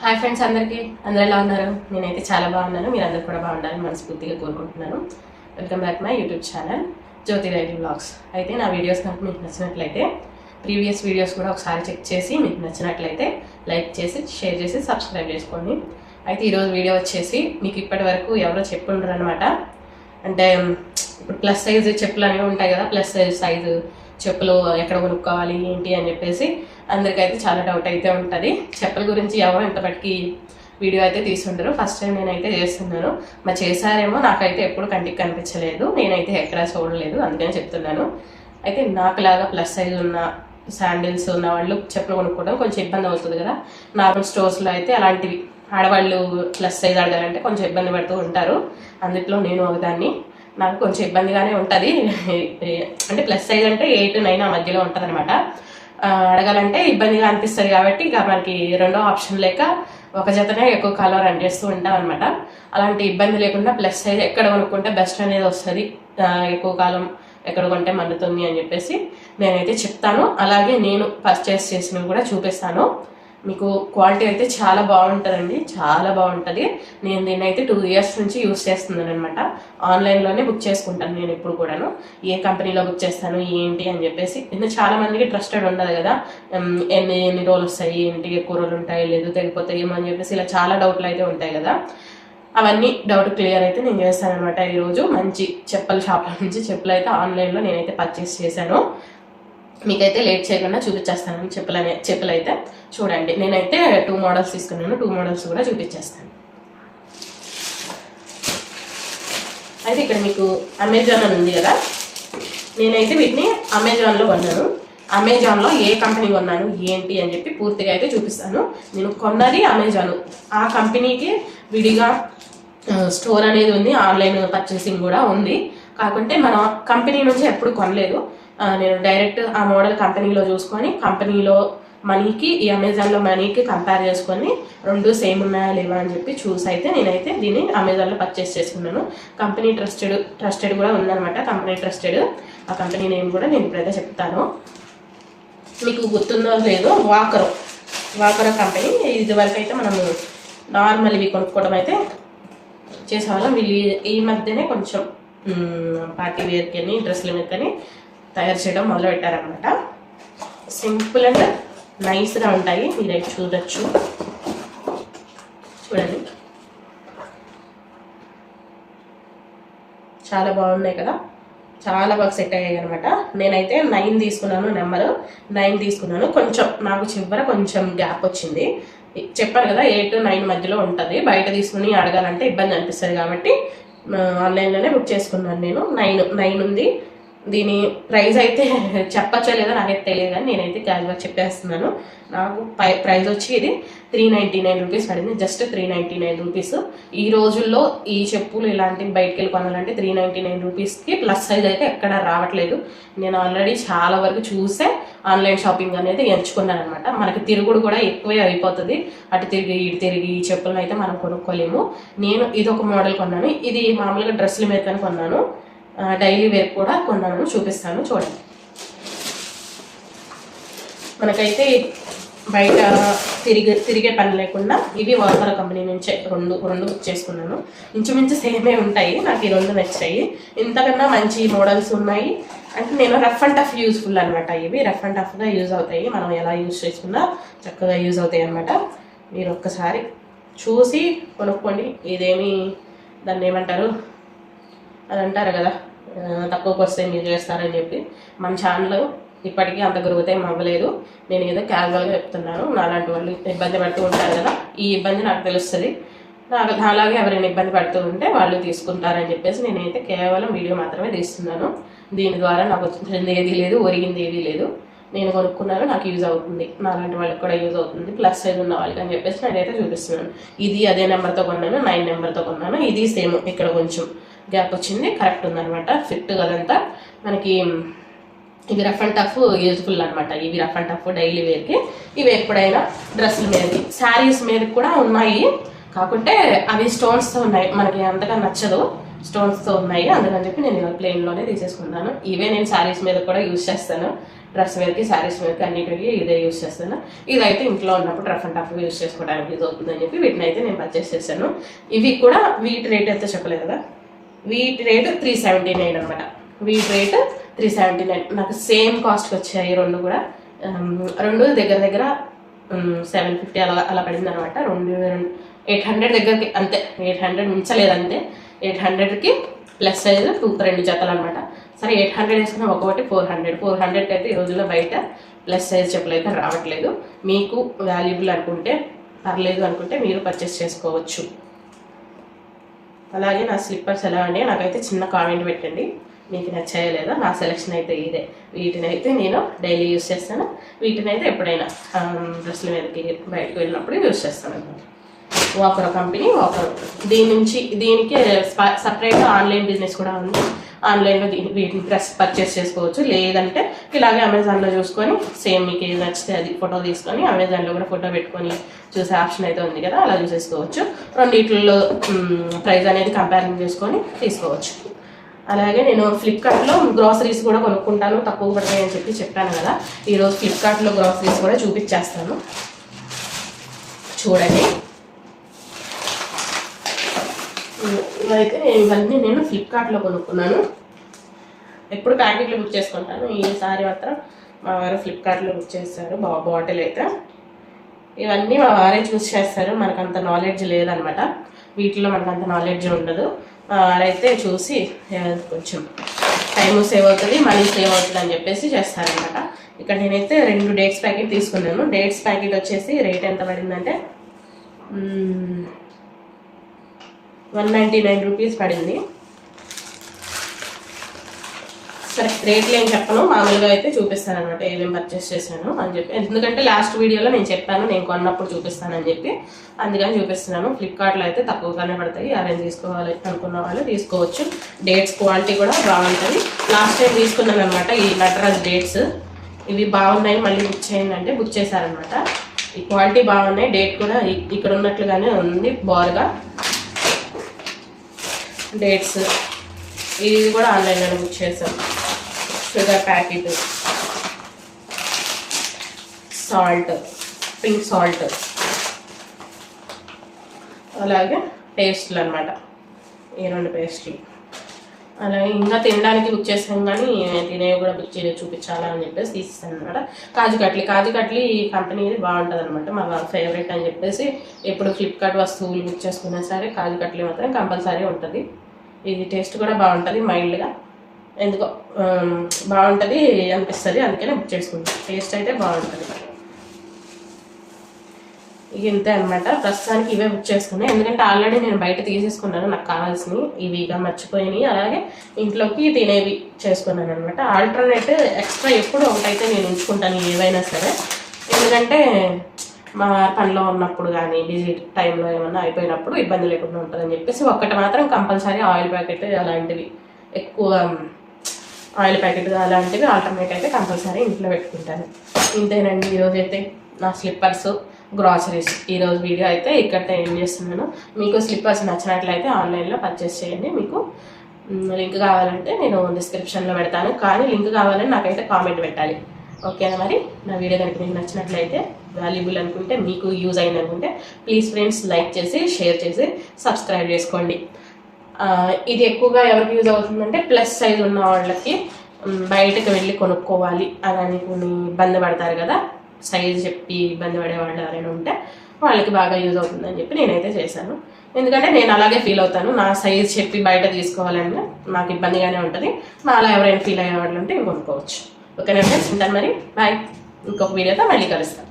Hi friends అందరికీ. అందరూ ఎలా ఉన్నారు? నేనైతే చాలా బాగున్నాను. మీరు అందరు కూడా బాగుండాలని మనస్ఫూర్తిగా కోరుకుంటున్నాను. Welcome back my YouTube channel Jyothi Reddy vlogs అయితే నా వీడియోస్ కనుక మీకు నచ్చినట్లయితే ప్రీవియస్ వీడియోస్ కూడా ఒకసారి చెక్ చేసి మీకు నచ్చినట్లయితే లైక్ చేసి షేర్ చేసి సబ్స్క్రైబ్ చేసుకోండి. అయితే ఈరోజు వీడియో వచ్చేసి మీకు ఇప్పటి వరకు ఎవరో చెప్పుండ్రు అనమాట అంటే ఇప్పుడు ప్లస్ సైజ్ చెప్పులు అనేవి ఉంటాయి కదా ప్లస్ సైజ్ సైజు చెప్పులు ఎక్కడ కొనుక్కోవాలి ఏంటి అని చెప్పేసి అందరికైతే చాలా డౌట్ అయితే ఉంటుంది. చెప్పుల గురించి ఎవరు ఇంతపటికి వీడియో అయితే తీసుకుంటారు ఫస్ట్ టైం నేనైతే చేస్తున్నాను. మరి చేశారేమో నాకైతే ఎప్పుడు కంటికి కనిపించలేదు. నేనైతే ఎక్కడా చూడలేదు. అందుకని చెప్తున్నాను. అయితే నాకులాగా ప్లస్ సైజ్ ఉన్న శాండిల్స్ ఉన్న వాళ్ళు చెప్పులు కొనుక్కోవడం కొంచెం ఇబ్బంది అవుతుంది కదా. నార్మల్ స్టోర్స్లో అయితే అలాంటివి ఆడవాళ్ళు ప్లస్ సైజ్ అడగాలంటే కొంచెం ఇబ్బంది పడుతూ ఉంటారు. అందులో నేను ఒకదాన్ని. నాకు కొంచెం ఇబ్బందిగానే ఉంటుంది. అంటే ప్లస్ సైజ్ అంటే ఎయిట్ నైన్ ఆ మధ్యలో ఉంటుంది అనమాట అడగాలంటే ఇబ్బందిగా అనిపిస్తుంది కాబట్టి ఇక మనకి రెండో ఆప్షన్ లేక ఒక జతనే ఎక్కువ కాలం రన్ చేస్తూ ఉంటాం అనమాట అలాంటి ఇబ్బంది లేకుండా ప్లస్ సైజ్ ఎక్కడ కొనుక్కుంటే బెస్ట్ అనేది వస్తుంది. ఎక్కువ కాలం ఎక్కడ కొంటే మండుతుంది అని చెప్పేసి నేనైతే చెప్తాను. అలాగే నేను పర్చేస్ చేసినవి కూడా చూపిస్తాను. మీకు క్వాలిటీ అయితే చాలా బాగుంటుందండి. చాలా బాగుంటుంది. నేను దీన్ని అయితే టూ ఇయర్స్ నుంచి యూస్ చేస్తున్నాను అనమాట ఆన్లైన్లోనే బుక్ చేసుకుంటాను నేను ఇప్పుడు కూడాను. ఏ కంపెనీలో బుక్ చేస్తాను ఏంటి అని చెప్పేసి. ఇంకా చాలా మందికి ట్రస్టెడ్ ఉండదు కదా. ఎన్ని ఎన్ని రోజులు వస్తాయి ఏంటి ఎక్కువ రోజులు ఉంటాయి లేదు తెగిపోతాయి ఏమో అని చెప్పేసి ఇలా చాలా డౌట్లు అయితే ఉంటాయి కదా. అవన్నీ డౌట్ క్లియర్ అయితే నేను చేస్తాను అనమాట ఈరోజు. మంచి చెప్పుల షాప్ల నుంచి చెప్పులు అయితే ఆన్లైన్లో నేనైతే పర్చేస్ చేశాను. మీకైతే లేట్ చేయకుండా చూపించేస్తాను. చెప్పులు అనే చెప్పులు చూడండి. నేనైతే టూ మోడల్స్ తీసుకున్నాను. టూ మోడల్స్ కూడా చూపించేస్తాను. అయితే ఇక్కడ మీకు అమెజాన్ అని ఉంది కదా? నేనైతే వీటిని అమెజాన్లో కొన్నాను. అమెజాన్లో ఏ కంపెనీ కొన్నాను ఏంటి అని చెప్పి పూర్తిగా అయితే చూపిస్తాను. నేను కొన్నది అమెజాన్ ఆ కంపెనీకి విడిగా స్టోర్ అనేది ఉంది. ఆన్లైన్ పర్చేసింగ్ కూడా ఉంది. కాకుంటే మన కంపెనీ నుంచి ఎప్పుడు కొనలేదు. నేను డైరెక్ట్ ఆ మోడల్ కంపెనీలో చూసుకొని కంపెనీలో మనీకి ఈ అమెజాన్లో మనీకి కంపేర్ చేసుకొని రెండు సేమ్ ఉన్నాయా లేవా అని చెప్పి చూసి అయితే నేనైతే దీన్ని అమెజాన్లో పర్చేస్ చేసుకున్నాను. కంపెనీ ట్రస్టెడ్ ట్రస్టెడ్ కూడా ఉందన్నమాట. కంపెనీ ట్రస్టెడ్ ఆ కంపెనీ నేమ్ కూడా నేను ఇప్పుడైతే చెప్తాను. మీకు గుర్తుందో లేదో వాకరో. వాకరో కంపెనీ. ఇది వరకు అయితే మనము నార్మల్ ఇవి కొనుక్కోవడం అయితే చేసేవాళ్ళం. వీళ్ళు ఈ మధ్యనే కొంచెం పార్టీ వేర్కి అని డ్రెస్ల మీద కానీ తయారు చేయడం మొదలు పెట్టారనమాట సింపుల్ అండ్ నైస్గా ఉంటాయి. మీరైతే చూడొచ్చు. చూడండి. చాలా బాగున్నాయి కదా. చాలా బాగా సెట్ అయ్యాయి అనమాట నేనైతే నైన్ తీసుకున్నాను నెంబరు నైన్ తీసుకున్నాను. కొంచెం నాకు చివర కొంచెం గ్యాప్ వచ్చింది. చెప్పాను కదా ఎయిట్ నైన్ మధ్యలో ఉంటుంది. బయట తీసుకుని అడగాలంటే ఇబ్బంది అనిపిస్తుంది కాబట్టి ఆన్లైన్లోనే బుక్ చేసుకున్నాను నేను. నైన్ నైన్ ఉంది. దీని ప్రైస్ అయితే చెప్పచ్చో లేదో నాకైతే తెలియదు కానీ నేనైతే క్యాజువల్గా చెప్పేస్తున్నాను. నాకు పై ప్రైస్ వచ్చి ఇది త్రీ నైంటీ నైన్ రూపీస్ పడింది just three ninety nine rupees ఈ రోజుల్లో ఈ చెప్పులు ఇలాంటివి బయటకు వెళ్ళి కొనాలంటే త్రీ నైంటీ నైన్ రూపీస్కి ప్లస్ సైజ్ అయితే ఎక్కడ రావట్లేదు. నేను ఆల్రెడీ చాలా వరకు చూసే ఆన్లైన్ షాపింగ్ అనేది ఎంచుకున్నాను అనమాట మనకి తిరుగుడు కూడా ఎక్కువే అయిపోతుంది. అటు తిరిగి ఇటు తిరిగి ఈ చెప్పులను అయితే మనం కొనుక్కోలేము. నేను ఇది ఒక మోడల్ కొన్నాను. ఇది మామూలుగా డ్రెస్సుల మీద కొన్నాను. డైలీ వేర్ కూడా కొన్నాను చూపిస్తాను చూడండి. మనకైతే బయట తిరిగి తిరిగే పని లేకుండా ఇవి వాటర్ కంపెనీ నుంచే రెండు రెండు బుక్ చేసుకున్నాను. ఇంచుమించు సేమే ఉంటాయి నాకు ఈ రెండు నచ్చాయి. ఇంతకన్నా మంచి మోడల్స్ ఉన్నాయి. అంటే నేను రఫ్ అండ్ టఫ్ యూస్ఫుల్ అనమాట ఇవి రఫ్ అండ్ టఫ్గా యూజ్ అవుతాయి. మనం ఎలా యూజ్ చేసుకున్నా చక్కగా యూజ్ అవుతాయి అనమాట మీరు ఒక్కసారి చూసి కొనుక్కోండి ఇదేమి దాన్ని ఏమంటారు? అది అంటారు కదా తక్కువకి వస్తే మీరు చేస్తారని చెప్పి. మన ఛానల్ ఇప్పటికీ అంత గురుగుతే అవ్వలేదు. నేను ఏదో క్యాజువల్గా చెప్తున్నాను. నాలాంటి వాళ్ళు ఇబ్బంది పడుతూ ఉంటారు కదా. ఈ ఇబ్బంది నాకు తెలుస్తుంది. నాకు అలాగే ఎవరైనా ఇబ్బంది పడుతూ ఉంటే వాళ్ళు తీసుకుంటారని చెప్పేసి నేనైతే కేవలం వీడియో మాత్రమే తీస్తున్నాను. దీని ద్వారా నాకు వచ్చింది ఏది లేదు ఒరిగింది ఏది లేదు. నేను కొనుక్కున్నాను నాకు యూజ్ అవుతుంది. నాలాంటి వాళ్ళకి కూడా యూజ్ అవుతుంది. ప్లస్ సైజ్ ఉన్న వాళ్ళకి అని చెప్పేసి నేనైతే చూపిస్తున్నాను. ఇది అదే నెంబర్తో కొన్నాను నైన్ నెంబర్తో కొన్నాను. ఇది సేమ్ ఇక్కడ కొంచెం. గ్యాప్ వచ్చింది. కరెక్ట్ ఉందనమాట ఫిట్ అదంతా మనకి ఇవి రఫ్ అండ్ టఫ్ యూజ్ఫుల్ అనమాట ఇవి రఫ్ అండ్ టఫ్ డైలీ వేర్కి ఇవి ఎప్పుడైనా డ్రెస్సుల మీదకి. శారీస్ మీదకి కూడా ఉన్నాయి. కాకుంటే అవి స్టోన్స్తో ఉన్నాయి. మనకి అంతగా నచ్చదు. స్టోన్స్తో ఉన్నాయి. అందుకని చెప్పి నేను ఇలా ప్లెయిన్లోనే తీసేసుకుంటాను. ఇవే నేను శారీస్ మీద కూడా యూజ్ చేస్తాను. డ్రెస్ వేర్కి శారీస్ వేర్కి అన్నిటికీ ఇదే యూజ్ చేస్తాను. ఇదైతే ఇంట్లో ఉన్నప్పుడు రఫ్ అండ్ టఫ్ యూజ్ చేసుకోవడానికి ఇది అవుతుందని చెప్పి వీటిని అయితే నేను పర్చేస్ చేశాను. ఇవి కూడా వీటి రేట్ అయితే చెప్పలేదు కదా? వీటి రేటు త్రీ సెవెంటీ నైన్ అనమాట వీటి రేటు త్రీ సెవెంటీ నైన్ నాకు సేమ్ కాస్ట్కి వచ్చాయి రెండు కూడా. రెండు దగ్గర దగ్గర సెవెన్ ఫిఫ్టీ అలా అలా పడింది అనమాట రెండు ఎయిట్ హండ్రెడ్ దగ్గరకి అంతే. ఎయిట్ హండ్రెడ్ మించలేదు అంతే. ఎయిట్ హండ్రెడ్కి ప్లస్ సైజ్ టూ రెండు జతలు అనమాట సరే ఎయిట్ హండ్రెడ్ వేసుకున్న ఒకటి ఫోర్ హండ్రెడ్ ఫోర్ హండ్రెడ్కి అయితే ఈ రోజుల్లో బయట ప్లస్ సైజ్ చెప్పులు అయితే రావట్లేదు. మీకు వాల్యుబుల్ అనుకుంటే పర్లేదు అనుకుంటే మీరు పర్చేస్ చేసుకోవచ్చు. అలాగే నా స్లిప్పర్స్ ఎలా అండి? నాకైతే చిన్న కామెంట్ పెట్టండి. మీకు నచ్చాయో లేదా? నా సెలెక్షన్ అయితే ఇదే. వీటిని అయితే నేను డైలీ యూస్ చేస్తాను. వీటిని అయితే ఎప్పుడైనా డ్రెస్ల మీదకి బయటకు వెళ్ళినప్పుడు యూస్ చేస్తాను. అనమాట వాకర్ కంపెనీ వాకర్ దీని నుంచి దీనికి సపరేట్ ఆన్లైన్ బిజినెస్ కూడా ఉంది. ఆన్లైన్లో దీని వీటిని ప్రెస్ పర్చేస్ చేసుకోవచ్చు. లేదంటే ఇలాగే అమెజాన్లో చూసుకొని సేమ్ మీకు ఏది నచ్చితే అది ఫోటో తీసుకొని అమెజాన్లో కూడా ఫోటో పెట్టుకొని చూసే ఆప్షన్ అయితే ఉంది కదా అలా చూసేసుకోవచ్చు. రెండిట్లో ప్రైస్ అనేది కంపేరింగ్ చేసుకొని తీసుకోవచ్చు. అలాగే నేను ఫ్లిప్కార్ట్లో గ్రాసరీస్ కూడా కొనుక్కుంటాను తక్కువ పడతాయి అని చెప్పి చెప్పాను కదా. ఈరోజు ఫ్లిప్కార్ట్లో గ్రాసరీస్ కూడా చూపించేస్తాను. చూడండి. అయితే నేను ఇవన్నీ నేను ఫ్లిప్కార్ట్లో కొనుక్కున్నాను. ఎప్పుడు ప్యాకెట్లు బుక్ చేసుకుంటాను. ఈసారి మాత్రం మా వారు ఫ్లిప్కార్ట్లో బుక్ చేస్తారు బా బాటిల్ అయితే. ఇవన్నీ మా వారే చూస్ చేస్తారు. మనకు అంత నాలెడ్జ్ లేదనమాట. వీటిలో మనకు అంత నాలెడ్జ్ ఉండదు. మా వారైతే చూసి కొంచెం టైం సేవ్ అవుతుంది మనీ సేవ్ అవుతుంది అని చెప్పేసి చేస్తారనమాట. ఇక్కడ నేనైతే రెండు డేట్స్ ప్యాకెట్ తీసుకున్నాను. డేట్స్ ప్యాకెట్ వచ్చేసి రేట్ ఎంత పడిందంటే వన్ నైంటీ నైన్ రూపీస్ పడింది. సరే రేట్లు ఏం చెప్పను. మామూలుగా అయితే చూపిస్తాను అనమాట ఏమేమి పర్చేస్ చేశాను అని చెప్పి. ఎందుకంటే లాస్ట్ వీడియోలో నేను చెప్పాను నేను కొన్నప్పుడు చూపిస్తానని చెప్పి. అందుకని చూపిస్తున్నాను. ఫ్లిప్కార్ట్లో అయితే తక్కువగానే పడతాయి. అరేంజ్ తీసుకోవాలి అనుకున్న వాళ్ళు తీసుకోవచ్చు. డేట్స్ క్వాలిటీ కూడా బాగుంటుంది. లాస్ట్ టైం తీసుకున్నాను అనమాట ఈ నటరాజ్ డేట్స్ ఇవి బాగున్నాయి మళ్ళీ బుక్ చేయండి అంటే బుక్ చేశారనమాట ఈ క్వాలిటీ బాగున్నాయి డేట్ కూడా ఇక్కడ ఉన్నట్లుగానే ఉంది బారుగా డేట్స్ ఇది కూడా ఆన్లైన్లో బుక్ చేసాం sugar packet. Salt. Pink salt. అలాగే పేస్ట్లు అనమాట ఈ రెండు పేస్ట్లు. అలాగే ఇంకా తినడానికి బుక్ చేసాం కానీ తినేవి కూడా బుక్ చేసి చూపించాలా అని చెప్పేసి తీసిస్తాను అనమాట కాజు కట్లీ కాజు కట్లీ ఈ కంపెనీ బాగుంటుంది అనమాట మా ఫేవరెట్ అని చెప్పేసి ఎప్పుడు ఫ్లిప్కార్ట్ వస్తువులు బుక్ చేసుకున్నా సరే కాజు కట్లీ మాత్రం కంపల్సరీ ఉంటుంది. ఇది టేస్ట్ కూడా బాగుంటుంది మైల్డ్గా. ఎందుకో బాగుంటుంది అనిపిస్తుంది అందుకనే బుక్ చేసుకుంటాను టేస్ట్ అయితే బాగుంటుంది. ఇక ఇంతే అనమాట ప్రస్తుతానికి ఇవే బుక్ చేసుకున్నాయి ఎందుకంటే ఆల్రెడీ నేను బయట తీసేసుకున్నాను నాకు కావాల్సినవి. ఇవి ఇక మర్చిపోయినాయి అలాగే ఇంట్లోకి తినేవి చేసుకున్నాను అనమాట ఆల్టర్నేట్ ఎక్స్ట్రా ఎప్పుడు ఒకటైతే నేను ఉంచుకుంటాను ఏవైనా సరే. ఎందుకంటే మా పనిలో ఉన్నప్పుడు కానీ బిజీ టైంలో ఏమన్నా అయిపోయినప్పుడు ఇబ్బంది లేకుండా ఉంటుందని చెప్పేసి ఒక్కటి మాత్రం కంపల్సరీ ఆయిల్ ప్యాకెట్ అలాంటివి ఎక్కువ ఆయిల్ ప్యాకెట్ అలాంటివి ఆల్టర్నేట్ అయితే కంపల్సరీ ఇంట్లో పెట్టుకుంటాను. ఇంతేనండి ఈరోజు అయితే నా స్లిప్పర్స్ గ్రాసరీస్ ఈరోజు వీడియో అయితే ఇక్కడ ఏం చేస్తున్నాను. మీకు స్లిప్పర్స్ నచ్చినట్లయితే ఆన్లైన్లో పర్చేస్ చేయండి. మీకు లింక్ కావాలంటే నేను డిస్క్రిప్షన్లో పెడతాను. కానీ లింక్ కావాలని నాకైతే కామెంట్ పెట్టాలి. ఓకేనా మరి? నా వీడియో కనుక మీకు నచ్చినట్లయితే వాల్యుబుల్ అనుకుంటే మీకు యూజ్ అయింది అనుకుంటే ప్లీజ్ ఫ్రెండ్స్ లైక్ చేసి షేర్ చేసి సబ్స్క్రైబ్ చేసుకోండి. ఇది ఎక్కువగా ఎవరికి యూజ్ అవుతుందంటే ప్లస్ సైజ్ ఉన్న వాళ్ళకి బయటకు వెళ్ళి కొనుక్కోవాలి అని అనుకుని ఇబ్బంది పడతారు కదా. సైజ్ చెప్పి ఇబ్బంది పడే వాళ్ళు ఎవరైనా ఉంటే వాళ్ళకి బాగా యూజ్ అవుతుందని చెప్పి నేనైతే చేశాను. ఎందుకంటే నేను అలాగే ఫీల్ అవుతాను. నా సైజ్ చెప్పి బయట తీసుకోవాలంటే నాకు ఇబ్బందిగానే ఉంటుంది. నా అలా ఎవరైనా ఫీల్ అయ్యే వాళ్ళు ఉంటే కొనుక్కోవచ్చు. ఓకేనా ఫ్రెండ్స్ ఉంటాను మరి. బాయ్ ఇంకొక వీడియోతో మళ్ళీ కలుస్తాను